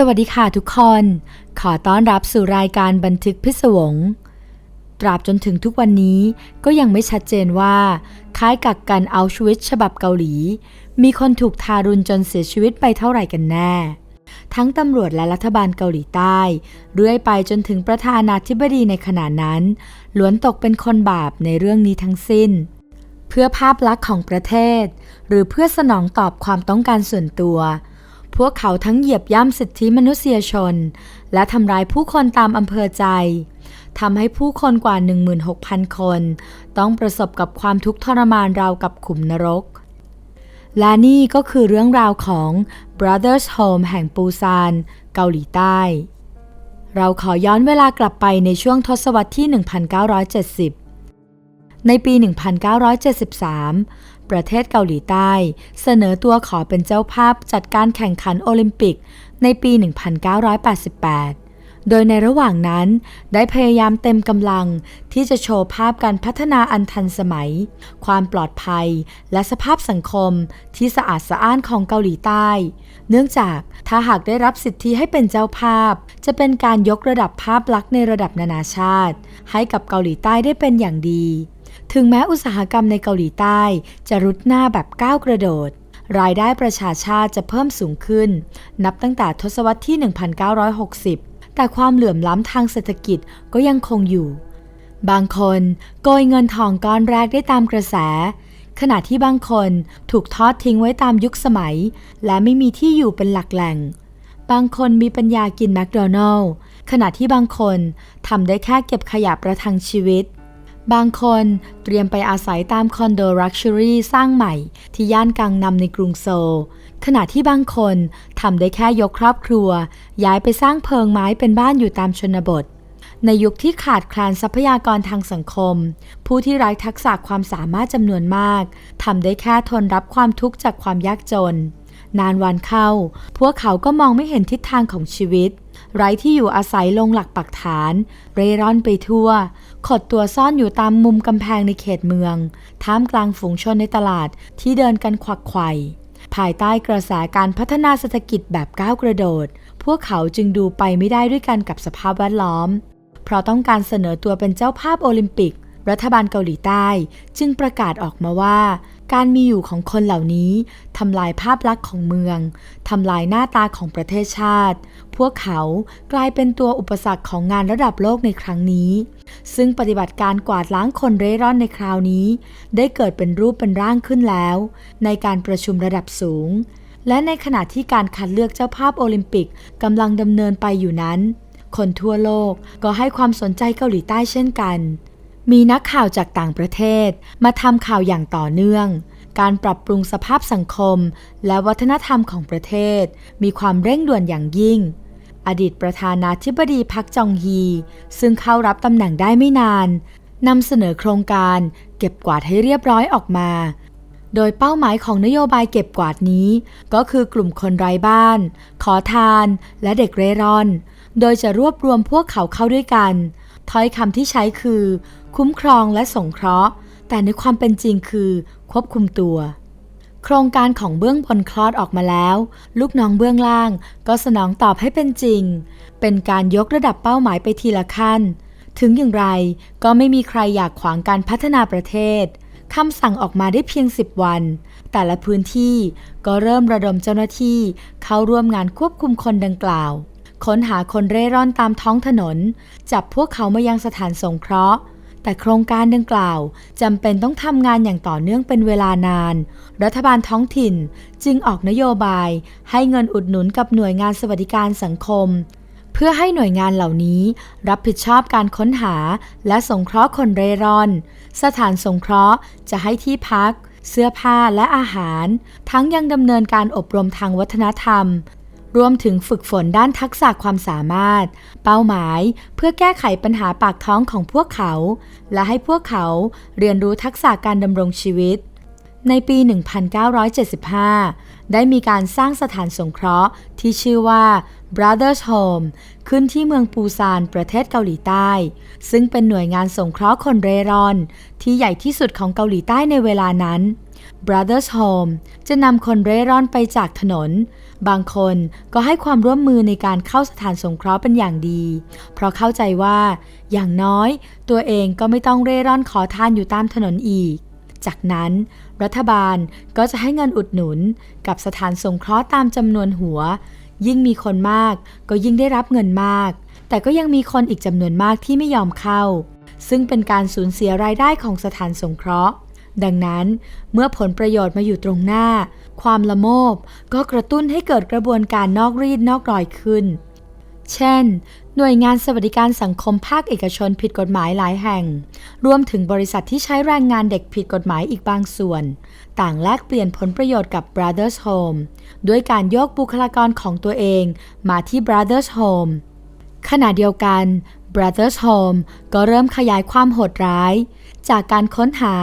สวัสดีค่ะทุกคน ขอต้อนรับสู่รายการบันทึกพิศวง ตราบจนถึงทุกวันนี้ก็ยังไม่ชัดเจนว่าค่ายกักกันอัลชวิตฉบับเกาหลี มีคนถูกทารุณจนเสียชีวิตไปเท่าไหร่กันแน่ ทั้งตำรวจและรัฐบาลเกาหลีใต้ เรื่อยไปจนถึงประธานาธิบดีในขณะนั้น ล้วนตกเป็นคนบาปในเรื่องนี้ทั้งสิ้น เพื่อภาพลักษณ์ของประเทศ หรือเพื่อสนองตอบความต้องการส่วนตัว พวกเขาทั้งเหยียบย่ำสิทธิมนุษยชน และทำร้ายผู้คนตามอำเภอใจทำให้ผู้คนกว่า 16,000 คน ต้องประสบกับความทุกข์ทรมานราวกับขุมนรก และนี่ก็คือเรื่องราวของ Brothers Home แห่งปูซาน เกาหลีใต้ เราขอย้อนเวลากลับไปในช่วงทศวรรษที่ 1970 ในปี 1973 ประเทศเกาหลีใต้ เสนอตัวขอเป็นเจ้าภาพจัดการแข่งขันโอลิมปิกในปี 1988 โดยในระหว่างนั้นได้พยายามเต็มกำลังที่จะโชว์ภาพการพัฒนาอันทันสมัย ความปลอดภัย และสภาพสังคมที่สะอาดสะอ้านของเกาหลีใต้ เนื่องจากถ้าหากได้รับสิทธิให้เป็นเจ้าภาพ จะเป็นการยกระดับภาพลักษณ์ในระดับนานาชาติ ให้กับเกาหลีใต้ได้เป็นอย่างดี ถึงแม้อุตสาหกรรมในเกาหลีใต้ จะรุดหน้าแบบก้าวกระโดด รายได้ประชาชาติจะเพิ่มสูงขึ้น นับตั้งแต่ทศวรรษที่ 1960 แต่ความเหลื่อมล้ำทางเศรษฐกิจก็ยังคงอยู่ บางคนโกยเงินทองก้อนแรกได้ตามกระแส ขณะที่บางคนถูกทอดทิ้งไว้ตามยุคสมัย และไม่มีที่อยู่เป็นหลักแหล่ง บางคนมีปัญญากินแมคโดนัลล์ขณะที่บางคนทำได้แค่เก็บขยะประทังชีวิต บางคนเตรียมไปอาศัยตามคอนโดลักชัวรี่สร้างใหม่ ที่ย่านกังนำในกรุงโซล ขณะที่บางคนทำได้แค่ยกครอบครัว ย้ายไปสร้างเพิงไม้เป็นบ้านอยู่ตามชนบท ในยุคที่ขาดแคลนทรัพยากรทางสังคม ผู้ที่ไร้ทักษะความสามารถจำนวนมากทำได้แค่ทนรับความทุกข์จากความยากจน นานวันเข้า พวกเขาก็มองไม่เห็นทิศทางของชีวิต ไร้ที่อยู่อาศัยลงหลักปักฐาน เร่ร่อนไปทั่ว ขดตัวซ่อนอยู่ตามมุมกำแพงในเขตเมือง ท่ามกลางฝูงชนในตลาดที่เดินกันควักไขว่ภายใต้กระแสการพัฒนาเศรษฐกิจแบบก้าวกระโดด พวกเขาจึงดูไปไม่ได้ด้วยกันกับสภาพแวดล้อม เพราะต้องการเสนอตัวเป็นเจ้าภาพโอลิมปิก รัฐบาลเกาหลีใต้จึงประกาศออกมาว่า การมีอยู่ของคนเหล่านี้ทำลายภาพลักษณ์ของเมืองทำลายหน้าตาของประเทศชาติ พวกเขากลายเป็นตัวอุปสรรคของงานระดับโลกในครั้งนี้ ซึ่งปฏิบัติการกวาดล้างคนเร่ร่อนในคราวนี้ ได้เกิดเป็นรูปเป็นร่างขึ้นแล้ว ในการประชุมระดับสูง และในขณะที่การคัดเลือกเจ้าภาพโอลิมปิกกำลังดำเนินไปอยู่นั้นคนทั่วโลกก็ให้ความสนใจเกาหลีใต้เช่นกัน มีนักข่าวจากต่างประเทศ มาทำข่าวอย่างต่อเนื่อง การปรับปรุงสภาพสังคม และวัฒนธรรมของประเทศ มีความเร่งด่วนอย่างยิ่ง อดีตประธานาธิบดีพักจองฮี ซึ่งเข้ารับตำแหน่งได้ไม่นานนำเสนอโครงการเก็บกวาดให้เรียบร้อยออกมา โดยเป้าหมายของนโยบายเก็บกวาดนี้ ก็คือกลุ่มคนไร้บ้าน ขอทานและเด็กเร่ร่อน โดยจะรวบรวมพวกเขาเข้าด้วยกัน ถ้อยคำที่ใช้คือ คุ้มครองและสงเคราะห์ แต่ในความเป็นจริงคือควบคุมตัว โครงการของเบื้องบนคลอดออกมาแล้ว ลูกน้องเบื้องล่าง ก็สนองตอบให้เป็นจริง เป็นการยกระดับเป้าหมายไปทีละขั้น ถึงอย่างไรก็ไม่มีใครอยากขวางการพัฒนาประเทศคำสั่งออกมาได้เพียง 10 วัน แต่ละพื้นที่ก็เริ่มระดมเจ้าหน้าที่เข้าร่วมงานควบคุมคนดังกล่าว ค้นหาคนเร่ร่อนตามท้องถนน จับพวกเขามายังสถานสงเคราะห์ แต่โครงการดังกล่าวจำเป็นต้องทำงานอย่างต่อเนื่องเป็นเวลานาน รัฐบาลท้องถิ่นจึงออกนโยบาย ให้เงินอุดหนุนกับหน่วยงานสวัสดิการสังคม เพื่อให้หน่วยงานเหล่านี้ รับผิดชอบการค้นหา และสงเคราะห์คนเร่ร่อน สถานสงเคราะห์จะให้ที่พักเสื้อผ้าและอาหาร ทั้งยังดำเนินการอบรมทางวัฒนธรรม รวมถึงฝึกฝนด้านทักษะความสามารถ เป้าหมายเพื่อแก้ไขปัญหาปากท้องของพวกเขา และให้พวกเขาเรียนรู้ทักษะการดำรงชีวิต ในปี 1975 ได้มีการสร้างสถานสงเคราะห์ที่ชื่อว่า Brothers Home ขึ้นที่เมืองปูซานประเทศเกาหลีใต้ ซึ่งเป็นหน่วยงานสงเคราะห์คนเร่ร่อน ที่ใหญ่ที่สุดของเกาหลีใต้ในเวลานั้น Brothers Home จะนำคนเร่ร่อนไปจากถนน บางคนก็ให้ความร่วมมือในการเข้าสถานสงเคราะห์เป็นอย่างดี เพราะเข้าใจว่า อย่างน้อยตัวเองก็ไม่ต้องเร่ร่อนขอทานอยู่ตามถนนอีก จากนั้น รัฐบาลก็จะให้เงินอุดหนุน กับสถานสงเคราะห์ตามจำนวนหัว ยิ่งมีคนมากก็ยิ่งได้รับเงินมาก แต่ก็ยังมีคนอีกจำนวนมากที่ไม่ยอมเข้า ซึ่งเป็นการสูญเสียรายได้ของสถานสงเคราะห์ ดังนั้นเมื่อผลประโยชน์มาอยู่ตรงหน้า ความละโมบก็กระตุ้นให้เกิดกระบวนการนอกรีดนอกรอยขึ้น เช่น หน่วยงานสวัสดิการสังคมภาคเอกชนผิดกฎหมายหลายแห่ง รวมถึงบริษัทที่ใช้แรงงานเด็กผิดกฎหมายอีกบางส่วน ต่างแลกเปลี่ยนผลประโยชน์กับ Brothers Home ด้วยการโยกบุคลากรของตัวเองมาที่ Brothers Home ขณะเดียวกัน Brothers Home ก็เริ่มขยายความโหดร้าย จากการค้นหา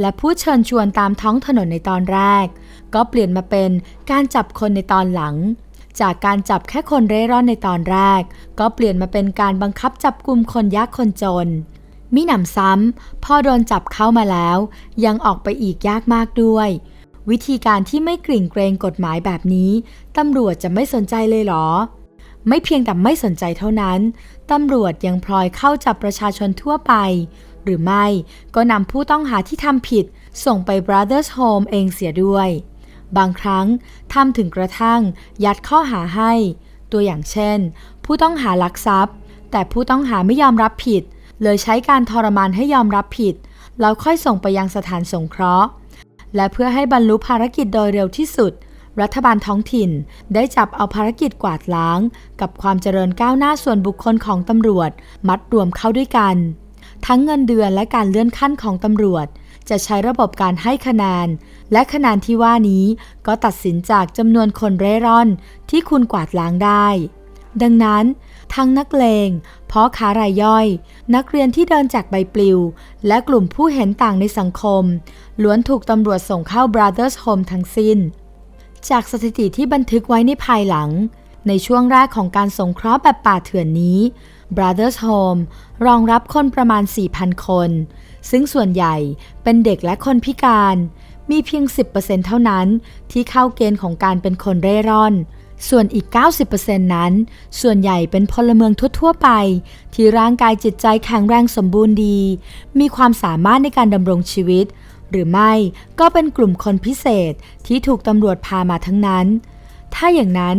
และพูดเชิญชวนตามท้องถนนในตอนแรก ก็เปลี่ยนมาเป็นการจับคนในตอนหลัง จากการจับแค่คนเร่ร่อนในตอนแรก ก็เปลี่ยนมาเป็นการบังคับจับกลุ่มคนยากคนจน มิหนำซ้ำพอโดนจับเข้ามาแล้ว ยังออกไปอีกยากมากด้วย วิธีการที่ไม่กริ่งเกรงกฎหมายแบบนี้ตำรวจจะไม่สนใจเลยเหรอไม่เพียงแต่ไม่สนใจเท่านั้น ตำรวจยังพลอยเข้าจับประชาชนทั่วไป หรือไม่ก็นำผู้ต้องหาที่ทำผิด ส่งไป Brothers Home เองเสียด้วย บางครั้งทำถึงกระทั่ง ยัดข้อหาให้ ตัวอย่างเช่น ผู้ต้องหาลักทรัพย์ แต่ผู้ต้องหาไม่ยอมรับผิด เลยใช้การทรมานให้ยอมรับผิด แล้วค่อยส่งไปยังสถานสงเคราะห์ และเพื่อให้บรรลุภารกิจโดยเร็วที่สุดรัฐบาลท้องถิ่นได้จับเอาภารกิจกวาดล้าง กับความเจริญก้าวหน้าส่วนบุคคลของตำรวจ มัดรวมเข้าด้วยกัน ทั้งเงินเดือนและการเลื่อนขั้นของตำรวจ จะใช้ระบบการให้คะแนน และคะแนนที่ว่านี้ก็ตัดสินจากจำนวนคนเร่ร่อน ที่คุณกวาดล้างได้ ดังนั้น ทั้งนักเลงพ่อค้ารายย่อย นักเรียนที่เดินจากใบปลิว และกลุ่มผู้เห็นต่างในสังคม ล้วนถูกตำรวจส่งเข้า Brothers Home ทั้งสิ้น จากสถิติที่บันทึกไว้ในภายหลัง ในช่วงแรกของการสงเคราะห์แบบป่าเถื่อนนี้ Brothers Home รองรับคนประมาณ 4,000 คน ซึ่งส่วนใหญ่เป็นเด็กและคนพิการ มีเพียง 10%เท่านั้นที่เข้าเกณฑ์ของการเป็นคนเร่ร่อน ส่วนอีก 90%นั้น ส่วนใหญ่เป็นพลเมืองทั่วๆไป ที่ร่างกายจิตใจแข็งแรงสมบูรณ์ดี มีความสามารถในการดำรงชีวิต หรือไม่ก็เป็นกลุ่มคนพิเศษที่ถูกตำรวจพามาทั้งนั้นถ้าอย่างนั้น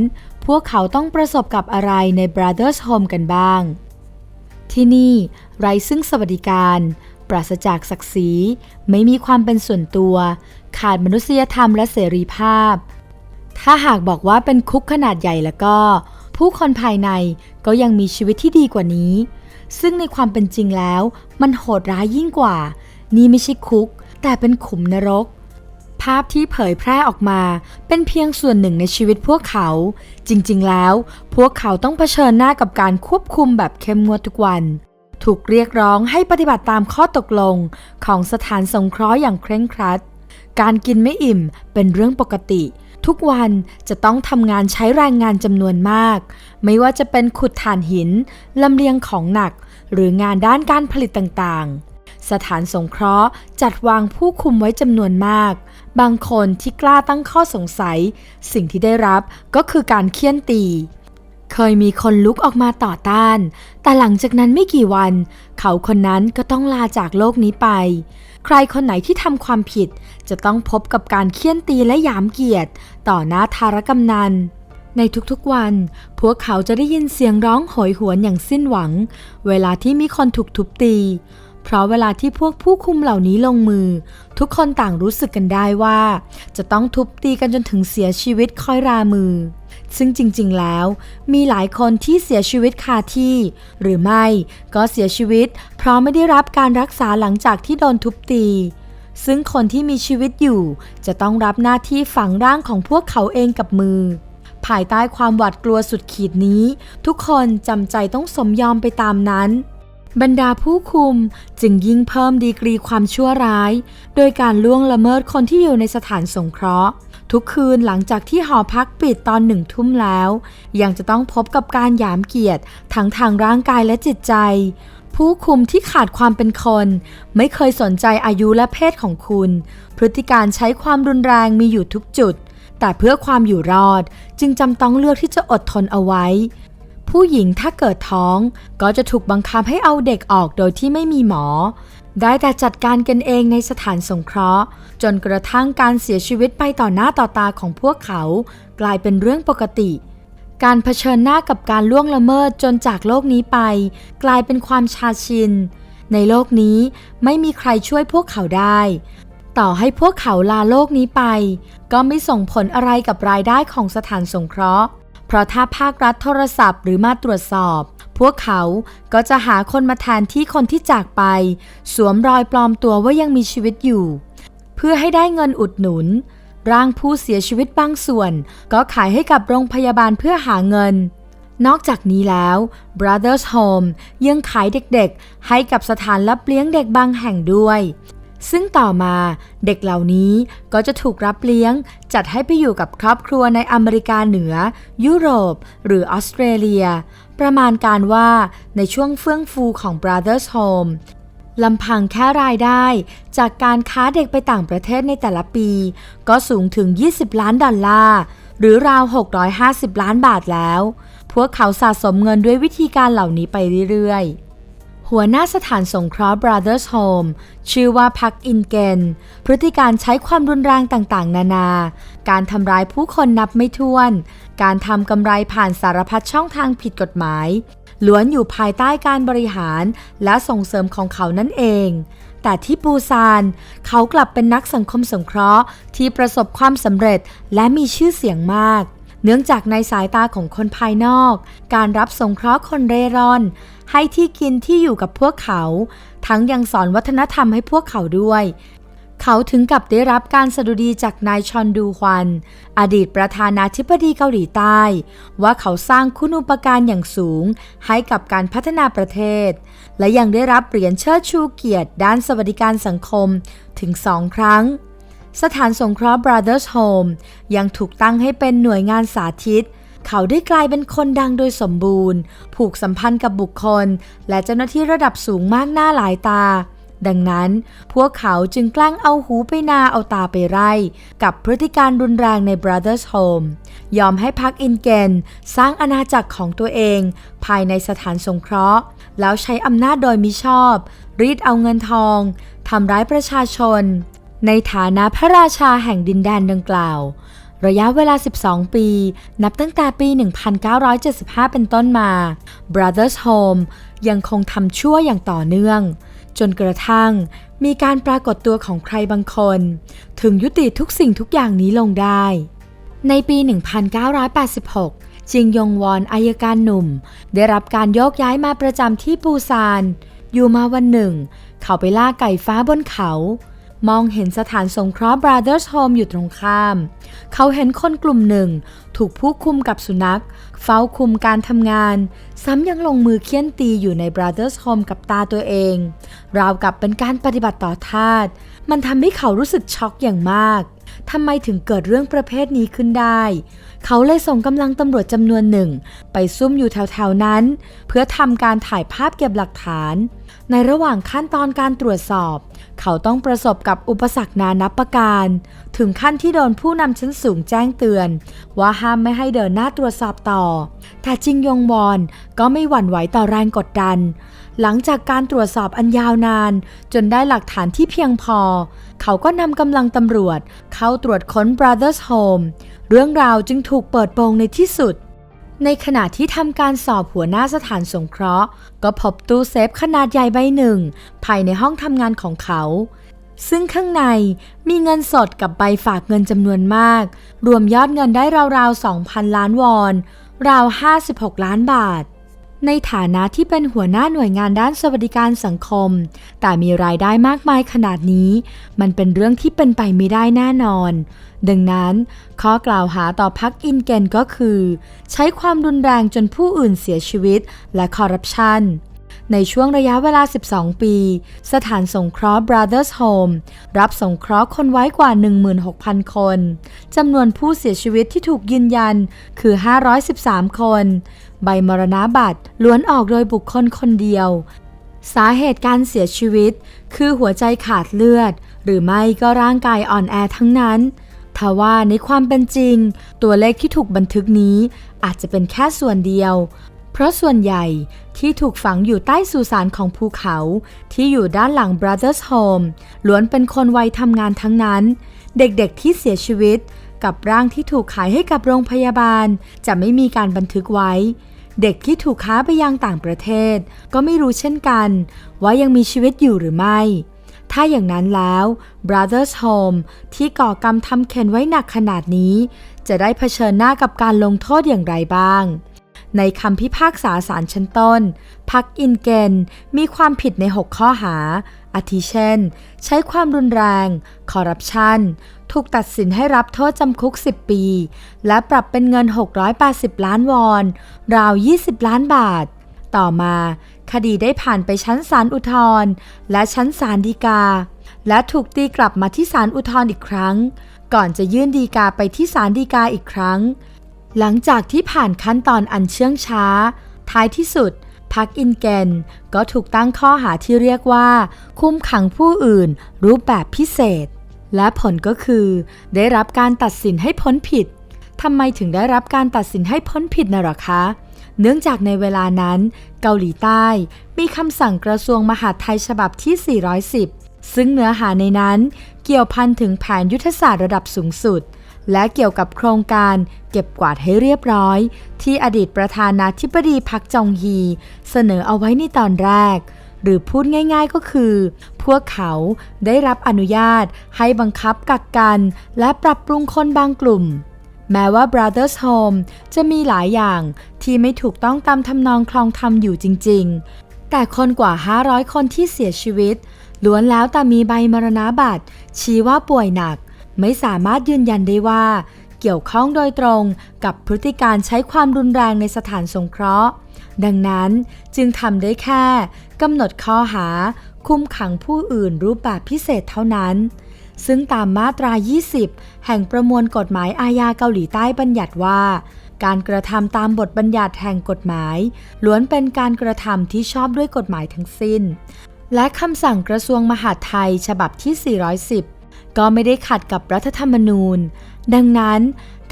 วกเขาต้องประสบกับอะไรใน Brothers Home กันบ้าง ที่นี่ไร้ซึ่งสวัสดิการ ปราศจากศักดิ์ศรี ไม่มีความเป็นส่วนตัว ขาดมนุษยธรรมและเสรีภาพ ถ้าหากบอกว่าเป็นคุกขนาดใหญ่แล้วก็ ผู้คนภายในก็ยังมีชีวิตที่ดีกว่านี้ ซึ่งในความเป็นจริงแล้ว มันโหดร้ายยิ่งกว่า นี่ไม่ใช่คุก แต่เป็นขุมนรก ภาพที่เผยแพร่ออกมาเป็นเพียงส่วนหนึ่งในชีวิตพวกเขา จริงๆ แล้ว พวกเขาต้องเผชิญหน้ากับการควบคุมแบบเข้มงวดทุกวัน ถูกเรียกร้องให้ปฏิบัติตามข้อตกลงของสถานสงเคราะห์อย่างเคร่งครัด การกินไม่อิ่มเป็นเรื่องปกติ ทุกวันจะต้องทำงานใช้แรงงานจำนวนมาก ไม่ว่าจะเป็นขุดถ่านหินลำเลียงของหนัก หรืองานด้านการผลิตต่างๆสถานสงเคราะห์จัดวางผู้คุมไว้จำนวนมาก บางคนที่กล้าตั้งข้อสงสัย สิ่งที่ได้รับก็คือการเคี่ยนตี เคยมีคนลุกออกมาต่อต้าน แต่หลังจากนั้นไม่กี่วัน เขาคนนั้นก็ต้องลาจากโลกนี้ไป ใครคนไหนที่ทำความผิด จะต้องพบกับการเคี่ยนตีและหยามเกียรติ ต่อหน้าทารกำนันในทุกๆวัน พวกเขาจะได้ยินเสียงร้องโหยหวนอย่างสิ้นหวัง เวลาที่มีคนถูกทุบตี เพราะเวลาที่พวกผู้คุมเหล่านี้ลงมือ ทุกคนต่างรู้สึกกันได้ว่า จะต้องทุบตีกันจนถึงเสียชีวิตคอยรามือ ซึ่งจริงๆแล้ว มีหลายคนที่เสียชีวิตคาที่ หรือไม่ก็เสียชีวิต เพราะไม่ได้รับการรักษาหลังจากที่โดนทุบตี ซึ่งคนที่มีชีวิตอยู่ จะต้องรับหน้าที่ฝังร่างของพวกเขาเองกับมือภายใต้ความหวาดกลัวสุดขีดนี้ ทุกคนจำใจต้องสมยอมไปตามนั้น บรรดาผู้คุมจึงยิ่งเพิ่มดีกรีความชั่วร้าย โดยการล่วงละเมิดคนที่อยู่ในสถานสงเคราะห์ ทุกคืนหลังจากที่หอพักปิดตอนหนึ่งทุ่มแล้ว ยังจะต้องพบกับการหยามเกียรติทั้งทางร่างกายและจิตใจ ผู้คุมที่ขาดความเป็นคน ไม่เคยสนใจอายุและเพศของคุณ พฤติการใช้ความรุนแรงมีอยู่ทุกจุดแต่เพื่อความอยู่รอดจึงจำต้องเลือกที่จะอดทนเอาไว้ ผู้หญิงถ้าเกิดท้อง ก็จะถูกบังคับให้เอาเด็กออกโดยที่ไม่มีหมอ ได้แต่จัดการกันเองในสถานสงเคราะห์ จนกระทั่งการเสียชีวิตไปต่อหน้าต่อตาของพวกเขา กลายเป็นเรื่องปกติ การเผชิญหน้ากับการล่วงละเมิดจนจากโลกนี้ไป กลายเป็นความชาชิน ในโลกนี้ไม่มีใครช่วยพวกเขาได้ ต่อให้พวกเขาลาโลกนี้ไป ก็ไม่ส่งผลอะไรกับรายได้ของสถานสงเคราะห์ เพราะถ้าภาครัฐโทรศัพท์หรือมาตรวจสอบ พวกเขาก็จะหาคนมาแทนที่คนที่จากไป สวมรอยปลอมตัวว่ายังมีชีวิตอยู่ เพื่อให้ได้เงินอุดหนุน ร่างผู้เสียชีวิตบางส่วน ก็ขายให้กับโรงพยาบาลเพื่อหาเงิน นอกจากนี้แล้ว Brothers Home ยังขายเด็กๆ ให้กับสถานรับเลี้ยงเด็กบางแห่งด้วย ซึ่งต่อมาเด็กเหล่านี้ก็จะถูกรับเลี้ยง จัดให้ไปอยู่กับครอบครัวในอเมริกาเหนือ ยุโรป หรือออสเตรเลีย ประมาณการว่าในช่วงเฟื่องฟูของ Brothers Home ลำพังแค่รายได้ จากการค้าเด็กไปต่างประเทศในแต่ละปี ก็สูงถึง 20 ล้านดอลลาร์ หรือราว 650 ล้านบาทแล้ว พวกเขาสะสมเงินด้วยวิธีการเหล่านี้ไปเรื่อยๆ หัวหน้าสถานสงเคราะห์ Brothers Home ชื่อว่าพักอินเกน พฤติการใช้ความรุนแรงต่างๆ นานา การทำร้ายผู้คนนับไม่ถ้วน การทำกำไรผ่านสารพัดช่องทางผิดกฎหมาย ล้วนอยู่ภายใต้การบริหารและส่งเสริมของเขานั่นเอง แต่ที่ปูซาน เขากลับเป็นนักสังคมสงเคราะห์ที่ประสบความสำเร็จและมีชื่อเสียงมาก เนื่องจากในสายตาของคนภายนอก การรับสงเคราะห์คนเร่ร่อน ให้ที่กินที่อยู่กับพวกเขา ทั้งยังสอนวัฒนธรรมให้พวกเขาด้วย เขาถึงกับได้รับการสดุดีจากนายชอนดูฮวัน อดีตประธานาธิบดีเกาหลีใต้ ว่าเขาสร้างคุณูปการอย่างสูง ให้กับการพัฒนาประเทศ และยังได้รับเหรียญเชิดชูเกียรติด้านสวัสดิการสังคมถึงสองครั้ง สถานสงเคราะห์ Brothers Home ยังถูกตั้งให้เป็นหน่วยงานสาธิต เขาได้กลายเป็นคนดังโดยสมบูรณ์ ผูกสัมพันธ์กับบุคคล และเจ้าหน้าที่ระดับสูงมากหน้าหลายตา ดังนั้น พวกเขาจึงแกล้งเอาหูไปนาเอาตาไปไร่ กับพฤติการรุนแรงใน Brothers Home ยอมให้พักอินเกนสร้างอาณาจักรของตัวเอง ภายในสถานสงเคราะห์ แล้วใช้อำนาจโดยมิชอบ รีดเอาเงินทองทำร้ายประชาชน ในฐานะพระราชาแห่งดินแดนดังกล่าว ระยะเวลา 12 ปี นับตั้งแต่ปี 1975 เป็นต้นมา Brothers Home ยังคงทำชั่วอย่างต่อเนื่อง จนกระทั่งมีการปรากฏตัวของใครบางคน ถึงยุติทุกสิ่งทุกอย่างนี้ลงได้ ในปี 1986 จิงยงวอนอายการหนุ่ม ได้รับการโยกย้ายมาประจำที่ปูซาน อยู่มาวันหนึ่ง เขาไปล่าไก่ฟ้าบนเขา มองเห็นสถานสงเคราะห์ Brothers Home อยู่ตรงข้าม เขาเห็นคนกลุ่มหนึ่ง ถูกผู้คุมกับสุนัข เฝ้าคุมการทำงาน ซ้ำยังลงมือเคี่ยนตีอยู่ใน Brothers Home กับตาตัวเอง ราวกับเป็นการปฏิบัติต่อทาส มันทำให้เขารู้สึกช็อกอย่างมากทำไมถึงเกิดเรื่องประเภทนี้ขึ้นได้ เขาเลยส่งกำลังตำรวจจำนวนหนึ่ง ไปซุ่มอยู่แถวๆนั้น เพื่อทำการถ่ายภาพเก็บหลักฐาน ในระหว่างขั้นตอนการตรวจสอบ เขาต้องประสบกับอุปสรรคนานับประการ ถึงขั้นที่โดนผู้นำชั้นสูงแจ้งเตือน ว่าห้ามไม่ให้เดินหน้าตรวจสอบต่อ แต่จิงยงวอนก็ไม่หวั่นไหวต่อแรงกดดัน หลังจากการตรวจสอบอันยาวนาน จนได้หลักฐานที่เพียงพอ เขาก็นำกำลังตำรวจ เข้าตรวจค้น Brothers Home เรื่องราวจึงถูกเปิดโปงในที่สุด ในขณะที่ทำการสอบหัวหน้าสถานสงเคราะห์ ก็พบตู้เซฟขนาดใหญ่ใบหนึ่ง ภายในห้องทำงานของเขา ซึ่งข้างในมีเงินสดกับใบฝากเงินจำนวนมาก รวมยอดเงินได้ราวๆ 2,000 ล้านวอน ราว 56 ล้านบาท ในฐานะที่เป็นหัวหน้าหน่วยงานด้านสวัสดิการสังคม แต่มีรายได้มากมายขนาดนี้ มันเป็นเรื่องที่เป็นไปไม่ได้แน่นอน ดังนั้น ข้อกล่าวหาต่อพักอินเกนก็คือ ใช้ความรุนแรงจนผู้อื่นเสียชีวิต และคอร์รัปชันในช่วงระยะเวลา 12 ปี สถานสงเคราะห์ Brothers Home รับสงเคราะห์คนไว้กว่า 16,000 คน จำนวนผู้เสียชีวิตที่ถูกยืนยันคือ 513 คน ใบมรณบัตรล้วนออกโดยบุคคลคนเดียว สาเหตุการเสียชีวิต คือหัวใจขาดเลือด หรือไม่ก็ร่างกายอ่อนแอทั้งนั้นทว่าในความเป็นจริง ตัวเลขที่ถูกบันทึกนี้อาจจะเป็นแค่ส่วนเดียว เพราะส่วนใหญ่ที่ถูกฝังอยู่ใต้สุสานของภูเขา ที่อยู่ด้านหลัง Brothers Home ล้วนเป็นคนวัยทำงานทั้งนั้น เด็กๆที่เสียชีวิตกับร่างที่ถูกขายให้กับโรงพยาบาล จะไม่มีการบันทึกไว้ เด็กที่ถูกค้าไปยังต่างประเทศ ก็ไม่รู้เช่นกัน ว่ายังมีชีวิตอยู่หรือไม่ ถ้าอย่างนั้นแล้ว Brothers Home ที่ก่อกรรมทำเข็นไว้หนักขนาดนี้ จะได้เผชิญหน้ากับการลงโทษอย่างไรบ้าง ในคำพิพากษาศาลชั้นต้น พักอินเกนมีความผิดใน 6 ข้อหา อาทิเช่น ใช้ความรุนแรง คอร์รัปชัน ถูกตัดสินให้รับโทษจำคุก 10 ปี และปรับเป็นเงิน 680 ล้านวอน ราว 20 ล้านบาท ต่อมา คดีได้ผ่านไปชั้นศาลอุทธรณ์และชั้นศาลฎีกา และถูกตีกลับมาที่ศาลอุทธรณ์อีกครั้ง ก่อนจะยื่นฎีกาไปที่ศาลฎีกาอีกครั้ง หลังจากที่ผ่านขั้นตอนอันเชื่องช้า ท้ายที่สุดพักอินเกนก็ถูกตั้งข้อหาที่เรียกว่า คุมขังผู้อื่น รูปแบบพิเศษ และผลก็คือ ได้รับการตัดสินให้พ้นผิดทำไมถึงได้รับการตัดสินให้พ้นผิดนะหรอคะ เนื่องจากในเวลานั้น เกาหลีใต้มีคำสั่งกระทรวงมหาดไทยฉบับที่ 410 ซึ่งเนื้อหาในนั้นเกี่ยวพันถึงแผนยุทธศาสตร์ระดับสูงสุด และเกี่ยวกับโครงการเก็บกวาดให้เรียบร้อย ที่อดีตประธานาธิบดีพักจองฮี เสนอเอาไว้ในตอนแรก หรือพูดง่ายๆก็คือ พวกเขาได้รับอนุญาตให้บังคับกักกัน และปรับปรุงคนบางกลุ่ม แม้ว่า Brothers Home จะมีหลายอย่างที่ไม่ถูกต้องตามทำนองคลองธรรมอยู่จริงๆ แต่คนกว่า 500 คนที่เสียชีวิตล้วนแล้วแต่มีใบมรณาบัตรชี้ว่าป่วยหนัก ไม่สามารถยืนยันได้ว่า เกี่ยวข้องโดยตรงกับพฤติการใช้ความรุนแรงในสถานสงเคราะห์ ดังนั้นจึงทำได้แค่กำหนดข้อหา คุมขังผู้อื่นรูปแบบพิเศษเท่านั้น ซึ่งตามมาตรา 20 แห่งประมวลกฎหมายอาญาเกาหลีใต้บัญญัติว่าการกระทำตามบทบัญญัติแห่งกฎหมาย ล้วนเป็นการกระทำที่ชอบด้วยกฎหมายทั้งสิ้น และคำสั่งกระทรวงมหาดไทยฉบับที่ 410 ก็ไม่ได้ขัดกับรัฐธรรมนูญ ดังนั้น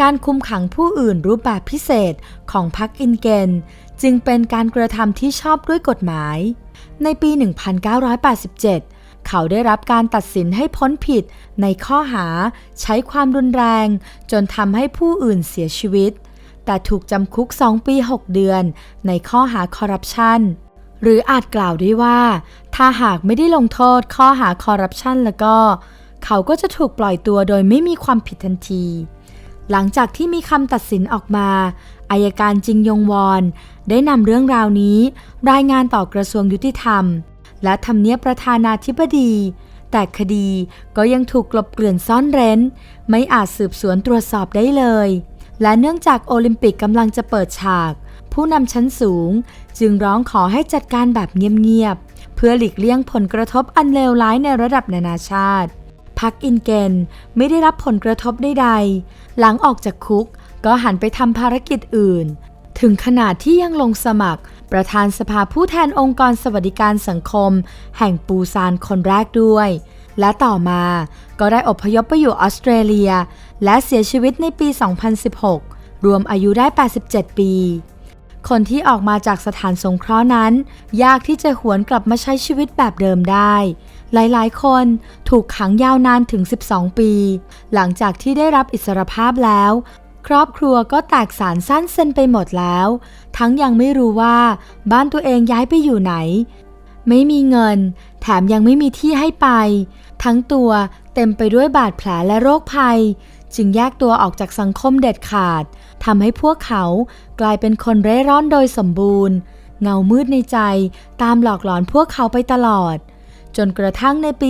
การคุมขังผู้อื่นรูปแบบพิเศษของพรรคอินเกนจึงเป็นการกระทำที่ชอบด้วยกฎหมาย ในปี 1987 เขาได้รับการตัดสินให้พ้นผิดในข้อหาใช้ความรุนแรง จนทำให้ผู้อื่นเสียชีวิต แต่ถูกจำคุก 2 ปี 6 เดือน ในข้อหาคอร์รัปชันหรืออาจกล่าวได้ว่า ถ้าหากไม่ได้ลงโทษข้อหาคอร์รัปชันแล้วก็ เขาก็จะถูกปล่อยตัวโดยไม่มีความผิดทันที หลังจากที่มีคำตัดสินออกมาอายการจิงยงวอนได้นำเรื่องราวนี้ รายงานต่อกระทรวงยุติธรรม และทำเนียบประธานาธิบดี แต่คดีก็ยังถูกกลบเกลื่อนซ่อนเร้น ไม่อาจสืบสวนตรวจสอบได้เลย และเนื่องจากโอลิมปิกกำลังจะเปิดฉาก ผู้นำชั้นสูง จึงร้องขอให้จัดการแบบเงียบๆเพื่อหลีกเลี่ยงผลกระทบอันเลวร้ายในระดับนานาชาติ พักอินเกนไม่ได้รับผลกระทบใดๆ หลังออกจากคุกก็หันไปทำภารกิจอื่น ถึงขนาดที่ยังลงสมัคร ประธานสภาผู้แทนองค์กรสวัสดิการสังคม แห่งปูซานคนแรกด้วย และต่อมาก็ได้อพยพไปอยู่ออสเตรเลีย และเสียชีวิตในปี 2016 รวมอายุได้ 87 ปี คนที่ออกมาจากสถานสงเคราะห์นั้น ยากที่จะหวนกลับมาใช้ชีวิตแบบเดิมได้ หลายๆ คนถูกขังยาวนานถึง 12 ปี หลังจากที่ได้รับอิสรภาพแล้ว ครอบครัวก็แตกสารสั้นเซนไปหมดแล้ว ทั้งยังไม่รู้ว่าบ้านตัวเองย้ายไปอยู่ไหน ไม่มีเงิน แถมยังไม่มีที่ให้ไป ทั้งตัวเต็มไปด้วยบาดแผลและโรคภัย จึงแยกตัวออกจากสังคมเด็ดขาด ทำให้พวกเขากลายเป็นคนเร่ร่อนโดยสมบูรณ์ เงามืดในใจตามหลอกหลอนพวกเขาไปตลอด จนกระทั่งในปี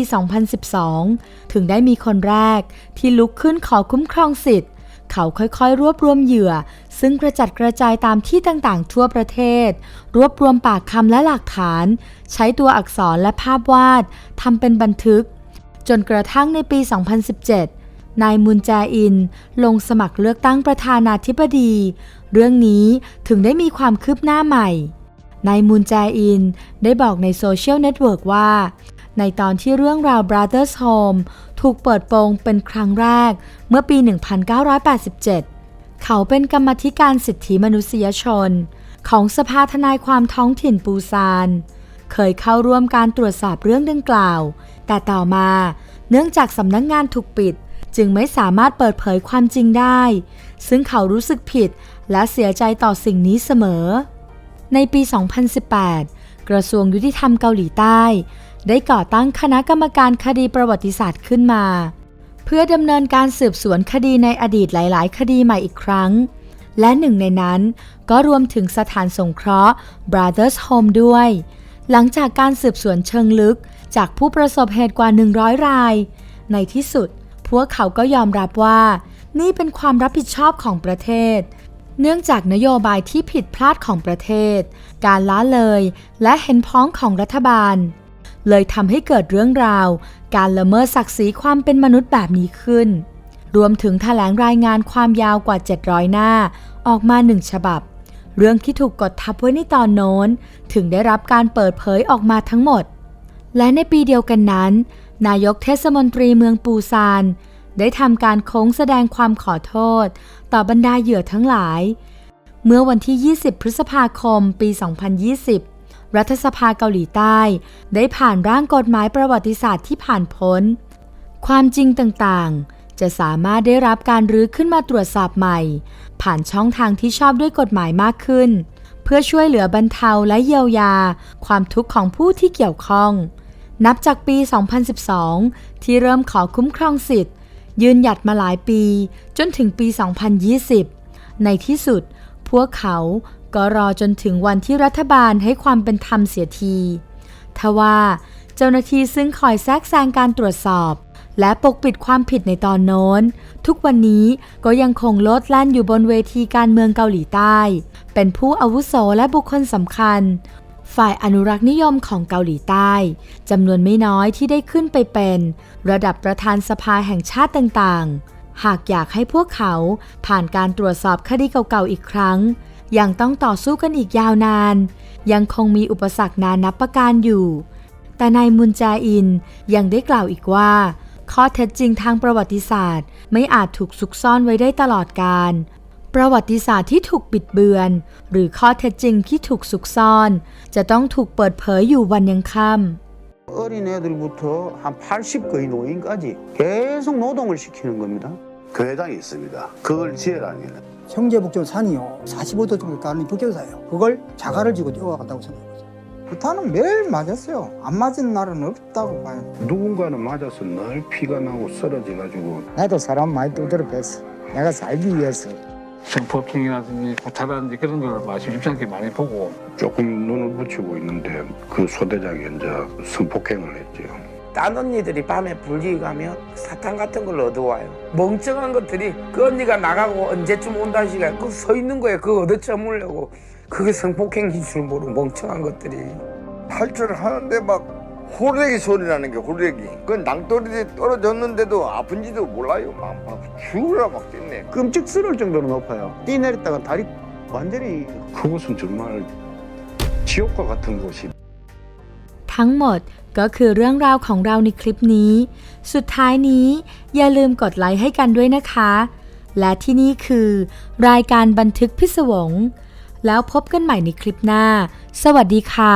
2012 ถึงได้มีคนแรกที่ลุกขึ้นขอคุ้มครองสิทธิ์ เขาค่อยๆ รวบรวมเหยื่อ ซึ่งกระจัดกระจายตามที่ต่างๆ ทั่วประเทศ รวบรวมปากคำและหลักฐาน ใช้ตัวอักษรและภาพวาดทำเป็นบันทึก จนกระทั่งในปี 2017 นายมุนแจอิน ลงสมัครเลือกตั้งประธานาธิบดี เรื่องนี้ถึงได้มีความคืบหน้าใหม่ นายมูนแจอินได้บอกในโซเชียลเน็ตเวิร์กว่า ในตอนที่เรื่องราว Brothers Home ถูกเปิดโปงเป็นครั้งแรกเมื่อปี 1987 เขาเป็นกรรมธิการสิทธิมนุษยชน ของสภาทนายความท้องถิ่นปูซานเคยเข้าร่วมการตรวจสอบเรื่องดังกล่าว แต่ต่อมาเนื่องจากสำนักงงานถูกปิด จึงไม่สามารถเปิดเผยความจริงได้ ซึ่งเขารู้สึกผิดและเสียใจต่อสิ่งนี้เสมอ ในปี 2018 กระทรวงยุติธรรมเกาหลีใต้ ได้ก่อตั้งคณะกรรมการคดีประวัติศาสตร์ขึ้นมา เพื่อดำเนินการสืบสวนคดีในอดีตหลาย ๆ คดีใหม่อีกครั้ง และหนึ่งในนั้นก็รวมถึงสถานสงเคราะห์ Brothers Home ด้วย หลังจากการสืบสวนเชิงลึกจากผู้ประสบเหตุกว่า 100 ราย ในที่สุด พวกเขาก็ยอมรับว่า นี่เป็นความรับผิดชอบของประเทศ เนื่องจากนโยบายที่ผิดพลาดของประเทศ การล้าเลยและเห็นพ้องของรัฐบาล เลยทำให้เกิดเรื่องราว การละเมิดศักดิ์ศรีความเป็นมนุษย์แบบนี้ขึ้น รวมถึงแถลงรายงานความยาวกว่า 700 หน้า ออกมาหนึ่งฉบับ เรื่องที่ถูกกดทับไว้ในตอนโน้น ถึงได้รับการเปิดเผยออกมาทั้งหมด และในปีเดียวกันนั้น นายกเทศมนตรีเมืองปูซาน ได้ทำการโค้งแสดงความขอโทษ ต่อบรรดาเหยื่อทั้งหลาย เมื่อวันที่ 20 พฤษภาคม ปี 2020 รัฐสภาเกาหลีใต้ ได้ผ่านร่างกฎหมายประวัติศาสตร์ที่ผ่านพ้น ความจริงต่างๆ จะสามารถได้รับการรื้อขึ้นมาตรวจสอบใหม่ ผ่านช่องทางที่ชอบด้วยกฎหมายมากขึ้น เพื่อช่วยเหลือบรรเทาและเยียวยา ความทุกข์ของผู้ที่เกี่ยวข้อง นับจากปี 2012 ที่เริ่มขอคุ้มครองสิทธิ์ ยืนหยัดมาหลายปี จนถึงปี 2020 ในที่สุด พวกเขาก็รอจนถึงวันที่รัฐบาลให้ความเป็นธรรมเสียทีทว่าเจ้าหน้าที่ซึ่งคอยแทรกแซงการตรวจสอบ และปกปิดความผิดในตอนโน้น ทุกวันนี้ก็ยังคงโลดแล่นอยู่บนเวทีการเมืองเกาหลีใต้ เป็นผู้อาวุโสและบุคคลสำคัญ ฝ่ายอนุรักษ์นิยมของเกาหลีใต้จำนวนไม่น้อยที่ได้ขึ้นไปเป็น ระดับประธานสภาแห่งชาติต่างๆ หากอยากให้พวกเขาผ่านการตรวจสอบคดีเก่าๆอีกครั้ง ยังต้องต่อสู้กันอีกยาวนาน ยังคงมีอุปสรรคนานับประการอยู่ แต่นายมุนแจอินยังได้กล่าวอีกว่า ข้อเท็จจริงทางประวัติศาสตร์ ไม่อาจถูกซุกซ่อนไว้ได้ตลอดการ ประวัติศาสตร์ที่ถูกบิดเบือน หรือข้อเท็จจริงที่ถูกซุกซ่อน จะต้องถูกเปิดเผยอยู่วันยังค่ำ 어린 애들부터 한 80 거의 노인까지 계속 노동을 시키는 겁니다. 그 해당이 있습니다. 그걸 지혜라니는 형제북전 산이요 45도 정도 가는 북경사예요. 그걸 자갈을 지고 뛰어갔다고 생각해보세요. 부탄은 매일 맞았어요. 안 맞은 날은 없다고 봐요. 누군가는 맞아서 늘 피가 나고 쓰러져가지고 나도 사람 많이 두드려 뺐어. 내가 살기 위해서. 성폭행이라든지 구타라든지 그런 걸뭐 심심치 않게 많이 보고 조금 눈을 붙이고 있는데 그 소대장이 이제 성폭행을 했죠. 딴 언니들이 밤에 불리고 가면 사탕 같은 걸 얻어와요. 멍청한 것들이 그 언니가 나가고 언제쯤 온다 시간 그서 있는 거예요. 그거 얻어 처물려고. 그게 성폭행인 줄 모르고 멍청한 것들이. 할줄 하는데 막 호래기 소리 나는 게 호래기. 그 낭떠러지 떨어졌는데도 아픈지도 몰라요. 막, 막 죽으라 막 뛰네. 끔찍스러울 정도로 높아요. 뛰내렸다가 다리 완전히 그것은 정말 지옥과 같은 곳이 ทั้งหมดก็คือเรื่องราวของเราในคลิปนี้ สุดท้ายนี้ อย่าลืมกดไลค์ให้กันด้วยนะคะ และที่นี่คือ รายการบันทึกพิศวง แล้วพบกันใหม่ในคลิปหน้า สวัสดีค่ะ